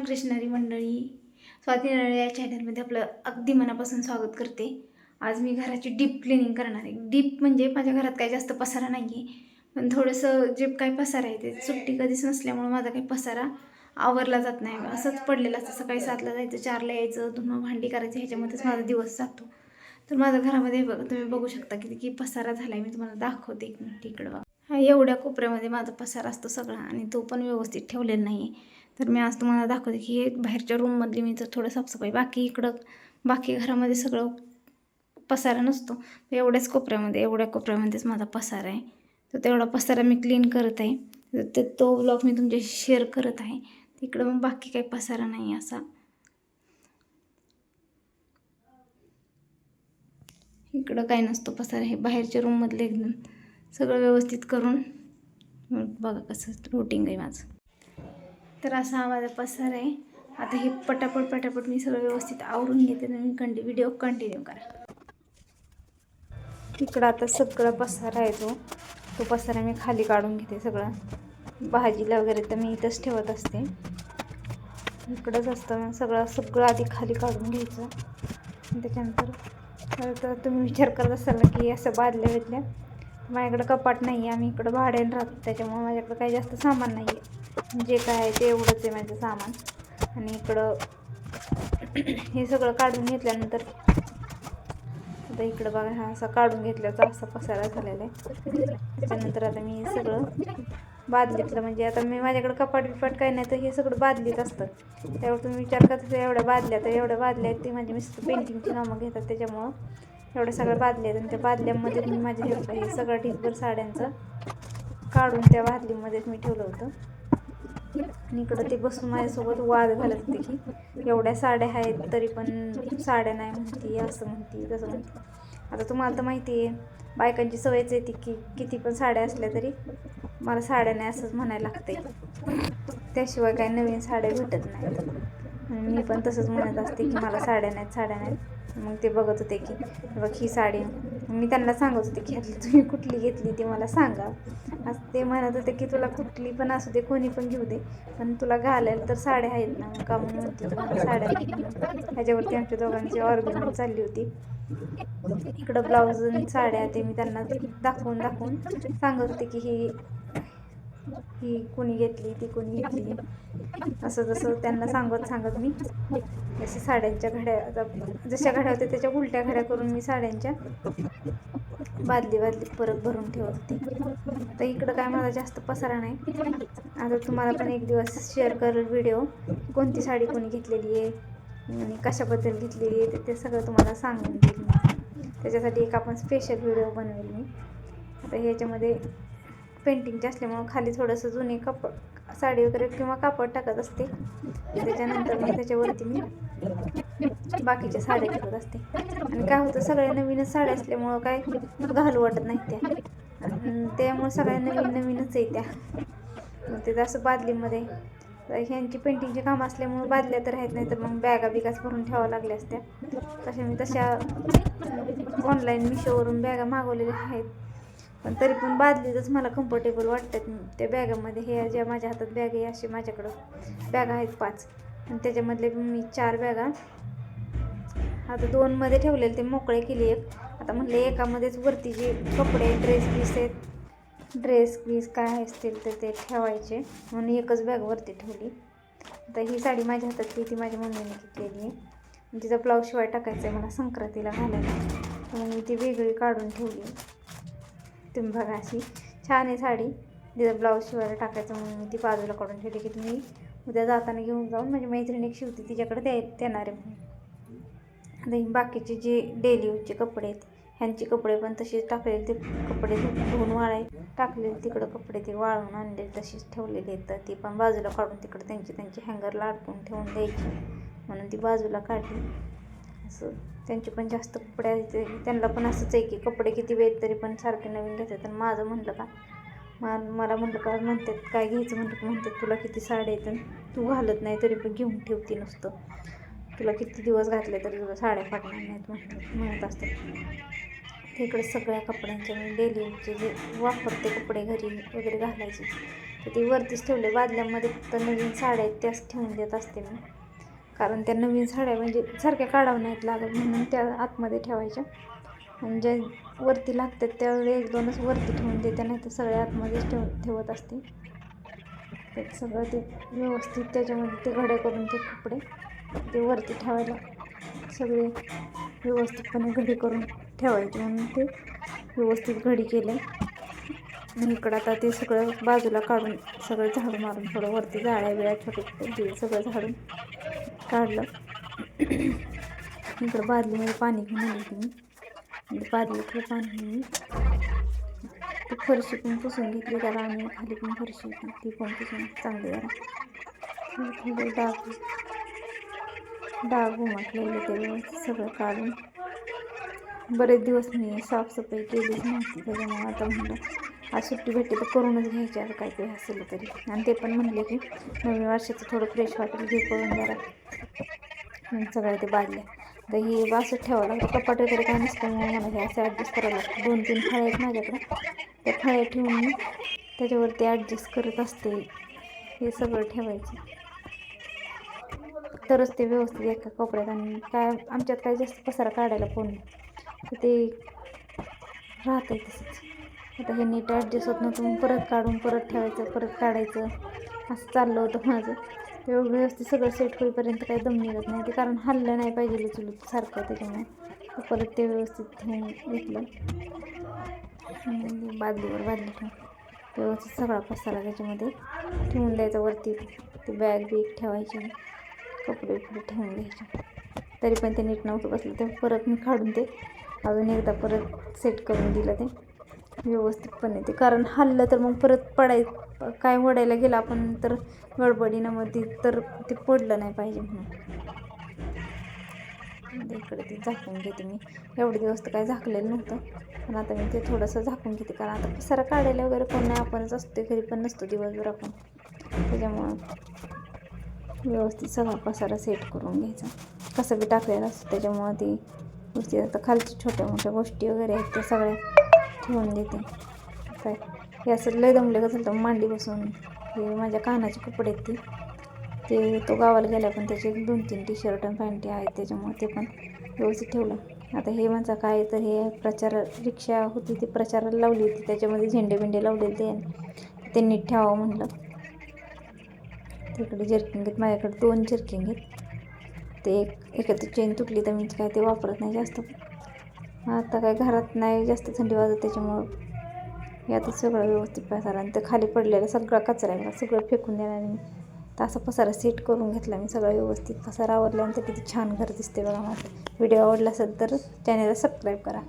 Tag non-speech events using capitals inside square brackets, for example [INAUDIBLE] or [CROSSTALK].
रामकृष्णारी मंडळी. स्वाती नळे या चॅनलमध्ये आपलं अगदी मनापासून स्वागत करते. आज मी घराची डीप क्लिनिंग करणार आहे. डीप म्हणजे माझ्या घरात काही जास्त पसारा नाही आहे पण थोडंसं जे काही पसारा आहे ते सुट्टी कधीच नसल्यामुळं माझा काही पसारा आवरला जात नाही. असंच पडलेला असतं. सकाळी सातला जायचं चारला यायचं धुणं भांडी करायचं ह्याच्यामध्येच माझा दिवस जातो. तर माझ्या घरामध्ये बघ तुम्ही बघू शकता की पसारा झाला आहे मी तुम्हाला दाखवते एक मिनिट इकडं एवढ्या कोपऱ्यामध्ये माझा पसारा असतो सगळा आणि तो पण व्यवस्थित ठेवलेला नाही आहे तर मी आज तुम्हाला दाखवते की हे बाहेरच्या रूममधली मी तर थोडं साफसफाई. बाकी इकडं बाकी घरामध्ये सगळं पसारा नसतो. एवढ्याच कोपऱ्यामध्ये एवढ्या कोपऱ्यामध्येच माझा पसारा आहे. तर तेवढा पसारा मी क्लीन करत आहे. तर ते तो ब्लॉग मी तुमच्याशी शेअर करत आहे. तिकडं मग बाकी काही पसारा नाही असा. इकडं काही नसतो पसारा. हे बाहेरच्या रूममधले एकदम सगळं व्यवस्थित करून. बघा कसं रुटीन आहे माझं. तर असा हा माझा पसार आहे. आता हे पटापट पटापट मी सगळं व्यवस्थित आवरून घेते तर मी कंटि व्हिडिओ कंटिन्यू करा. इकडं आता सगळा पसारा आहे तो. तो पसारा मी खाली काढून घेते सगळं. भाजीला वगैरे तर मी इथंच ठेवत असते. इकडंच असतं सगळं सगळं आधी खाली काढून घ्यायचं. त्याच्यानंतर तर तुम्ही विचार करत असाल की असं बादल्या बिदल्या. माझ्याकडं कपाट नाही आहे आम्ही इकडं भाड्याने राहतो त्याच्यामुळे माझ्याकडं काही जास्त सामान नाही आहे जे काय आहे ते एवढंच आहे माझं सामान. आणि इकडं [CLEARS THROAT] हे सगळं काढून घेतल्यानंतर आता इकडं बघा हा असा काढून घेतल्याचा असा पसारा झालेला आहे. त्याच्यानंतर आता मी हे सगळं बादलीतलं म्हणजे आता मी माझ्याकडे कपाट बिपाट काही नाही तर हे सगळं बादलीत असतं. त्यावर तुम्ही विचार करता एवढ्या बादल्या तर एवढ्या बादल्या आहेत ते माझी मिस्टर पेंटिंगची नावं घेतात त्याच्यामुळं एवढ्या सगळ्या बादल्या आहेत. आणि त्या बादल्यामध्ये मी माझ्या हे हे सगळं ढिगभर साड्यांचं काढून त्या बादलीमध्येच मी ठेवलं होतं. आणि इकडं ते बसून माझ्यासोबत वाद घालत होते की एवढ्या साड्या आहेत तरी पण साड्या नाही म्हणती असं म्हणती तसं म्हणते. आता तुम्हाला तर माहिती आहे बायकांची सवयच येते की किती पण साड्या असल्या तरी मला साड्या नाही असंच म्हणायला लागते त्याशिवाय काही नवीन साड्या भेटत नाहीत. मी पण तसंच म्हणत असते की मला साड्या नाहीत साड्या नाहीत. मग ते बघत होते की बघ ही साडी. मी त्यांना सांगत होते की ह्यातली तुम्ही कुठली घेतली ते मला सांगा. आज ते म्हणत होते की तुला कुठली पण असू दे कोणी पण घेऊ दे पण तुला घालायला तर साड्या आहेत ना. का म्हणून म्हणते साड्या ह्याच्यावरती आमच्या दोघांची ऑर्ग्युमेंट चालली होती. इकडं ब्लाऊज आणि साड्या ते मी त्यांना दाखवून दाखवून सांगत होते की ही ही कोणी घेतली ती कोणी घेतली. असं जसं त्यांना सांगत सांगत मी जसे साड्यांच्या घड्या जशा घड्या होत्या त्याच्या उलट्या घड्या करून मी साड्यांच्या बादली बादली परत भरून ठेवत. होते तर इकडं काय मला जास्त पसारा नाही. आता तुम्हाला पण एक दिवस शेअर करेल व्हिडिओ कोणती साडी कोणी घेतलेली आहे आणि कशाबद्दल घेतलेली आहे ते- ते सगळं तुम्हाला सांगून देईल त्याच्यासाठी एक आपण स्पेशल व्हिडिओ बनवेल मी. आता ह्याच्यामध्ये पेंटिंगचे असल्यामुळं खाली थोडंसं जुने कापड साडी वगैरे किंवा कापड टाकत असते. त्याच्यानंतर मी त्याच्यावरती मी बाकीच्या साड्या टाकत असते. आणि काय होतं सगळ्या नवीनच साड्या असल्यामुळं काय घालू वाटत नाही त्या. त्यामुळे त्यामुळं सगळ्या नवीन नवीनच आहे त्या. मग ते असं बादलीमध्ये ह्यांची पेंटिंगचे काम असल्यामुळं बादल्या तर आहेत नाही तर मग बॅगा बिगाच भरून ठेवावं लागल्या असत्या. तशा मी तशा ऑनलाईन मिशोवरून बॅगा मागवलेल्या आहेत. पण तरी पण बादलीतच मला कम्फर्टेबल वाटतात. त्या बॅगामध्ये हे ज्या माझ्या हातात बॅग आहे असे माझ्याकडं बॅगा आहेत पाच. आणि त्याच्यामधले मी चार बॅगा आता दोनमध्ये ठेवलेले ते मोकळे केले एक. आता म्हणले एकामध्येच वरती जे कपडे ड्रेस पीस आहेत ड्रेस पीस काय असतील तर ते ठेवायचे. म्हणून एकच बॅग वरती ठेवली. आता ही साडी माझ्या हातातली ती माझ्या मम्मीने घेतलेली आहे तिचा ब्लाऊज शिवाय टाकायचा आहे मला संक्रांतीला घालायला. म्हणून मी ती वेगळी काढून ठेवली. तुम्ही बघा अशी छान आहे साडी. तिचा ब्लाऊज शिवायला टाकायचं म्हणून मी ती बाजूला काढून ठेवली की तुम्ही उद्या जाताना घेऊन जाऊन माझी मैत्रिणी एक शिवती तिच्याकडे द्याय देणार आहे म्हणून. आता ही बाकीचे जे डेली यूजचे कपडे आहेत ह्यांचे कपडे पण तसेच टाकलेले ते कपडे धुवून वाळाय टाकलेले तिकडं कपडे ते वाळून आणलेले तसेच ठेवलेले आहेत. तर ती पण बाजूला काढून तिकडं त्यांचे त्यांचे हँगरला अडकून ठेवून द्यायची. म्हणून ती बाजूला काढली. असं. त्यांचे पण जास्त कपडे आहेत ते. त्यांना पण असंच आहे की कपडे किती वेळ तरी पण सारखे नवीन घेतात. आणि माझं म्हणलं का मा मला म्हणलं का म्हणतात काय घ्यायचं? म्हटलं म्हणतात तुला किती साड्या आहेत तू घालत नाही तरी पण घेऊन ठेवते नुसतं. तुला किती दिवस घातले तरी तुला साड्या फाटणार नाहीत म्हणतात म्हणत असतात तिकडे सगळ्या कपड्यांचे मी डेलीचे जे वापरते कपडे घरी वगैरे घालायचे तर ते वरतीच ठेवले. बादल्यांमध्ये फक्त नवीन साड्या आहेत त्याच ठेवून देत असते मी. कारण त्या नवीन साड्या म्हणजे सारख्या काढावं नाहीत लागत म्हणून त्या आतमध्ये ठेवायच्या. आणि ज्या वरती लागतात त्यावेळी एक दोनच वरती ठेवून देते नाही तर सगळ्या आतमध्येच ठेव ठेवत असते. ते सगळं ते व्यवस्थित त्याच्यामध्ये ते घडे करून ते कपडे ते वरती ठेवायला सगळे व्यवस्थितपणे घडी करून ठेवायचे म्हणून ते व्यवस्थित घडी केले. इकडं आता ते सगळं बाजूला काढून सगळं झाडू मारून थोडं वरती जाळ्या बिळ्या छोटे सगळं झाडून काढलं. इकडं बादलीमध्ये पाणी घेऊन आली मी म्हणजे बादलीतलं पाणी ती फरशी पण पुसून घेतली त्याला आणि खाली पण फरशी होती ती पण पुसून चांगली जरा. म्हणजे डाग डाग उमटलेले ते व्यवस्थित सगळं काढून. बरेच दिवस मी साफसफाई केलीच नव्हती त्याच्यामुळे आता म्हणलं आज सुट्टी भेटते तर करूनच घ्यायची आता काय काही असेल तरी. आणि ते पण म्हणले की नवीन वर्षाचं थोडं फ्रेश वाटेल घे करून जरा. सगळं सगळ्या ते बादल्या तर ही असं ठेवावं लागतं कपाट वगैरे काय नसतं मग मला हे असं ॲडजस्ट करावं लागतं. दोन तीन फळ्या आहेत माझ्याकडे. त्या फळ्या ठेवून मी त्याच्यावरती ॲडजस्ट करत असते. हे सगळं ठेवायचं. तरच ते व्यवस्थित एका कपड्यात आणि काय आमच्यात काय जास्त पसारा काढायला कोण तर ते राहतं तसंच. आता हे नीट ॲडजस्ट होत नव्हतं. मग परत काढून परत ठेवायचं परत काढायचं. असं चाललं होतं माझं. ते व्यवस्थित सगळं सेट होईपर्यंत काही दम निघत नाही. ते कारण हल्लं नाही पाहिजे चुलत सारखं त्याच्यामुळे. परत ते व्यवस्थित ठेवून घेतलं. बादलीवर बादली ठेवून. व्यवस्थित सगळा पसारा त्याच्यामध्ये ठेवून द्यायचा. वरती ते बॅग बीग ठेवायची. कपडे बिपडे ठेवून द्यायचे तरी पण ते नीट नव्हतं बसलं. ते परत मी काढून ते अजून एकदा परत सेट करून दिलं ते. व्यवस्थितपणे ते कारण हल्लं तर मग परत पडाय काय वडायला गेलं आपण तर गडबडीनं मग ते तर ते पडलं नाही पाहिजे म्हणून. म्हणजे इकडे ते झाकून घेते मी. एवढे दिवस तर काय झाकलेलं नव्हतं. पण आता मी ते थोडंसं झाकून घेते. कारण आता पसारा काढायला वगैरे कोण नाही. आपणच असतो घरी पण नसतो दिवसभर आपण. त्याच्यामुळं व्यवस्थित सगळा पसारा सेट करून घ्यायचा. कसं बी टाकलेलं असतं. त्याच्यामुळं ती गोष्टी आता खालच्या छोट्या मोठ्या गोष्टी वगैरे आहेत त्या सगळ्या ठेवून देते. काय? हे असं लय दमले कसं तर मांडी बसून हे माझ्या कानाचे कपडे आहेत ते. ते तो गावाला गेला पण त्याचे दोन तीन टी शर्ट आणि पॅन्टी आहेत त्याच्यामुळे ते पण व्यवस्थित ठेवलं. आता हे माझं काय तर हे प्रचार रिक्षा होती ती प्रचाराला लावली होती. त्याच्यामध्ये झेंडे बिंडे लावलेले ते. ते नीट ठेवावं म्हणलं. तिकडे जर्किंग आहेत. माझ्याकडे दोन जर्किंग आहेत. ते एक एखादी चेन तुटली तर मी काय ते वापरत नाही जास्त. आता काय घरात नाही जास्त थंडी वाजत त्याच्यामुळं. यातच सगळं व्यवस्थित पसारा आणि ते खाली पडलेलं सगळा कचरा आहे मला सगळं फेकून देणार मी. तर असा पसारा सेट करून घेतला मी सगळं व्यवस्थित पसारा आवडल्यानंतर किती छान घर दिसते बघा माझं. व्हिडिओ आवडला असेल तर चॅनलला सबस्क्राईब करा.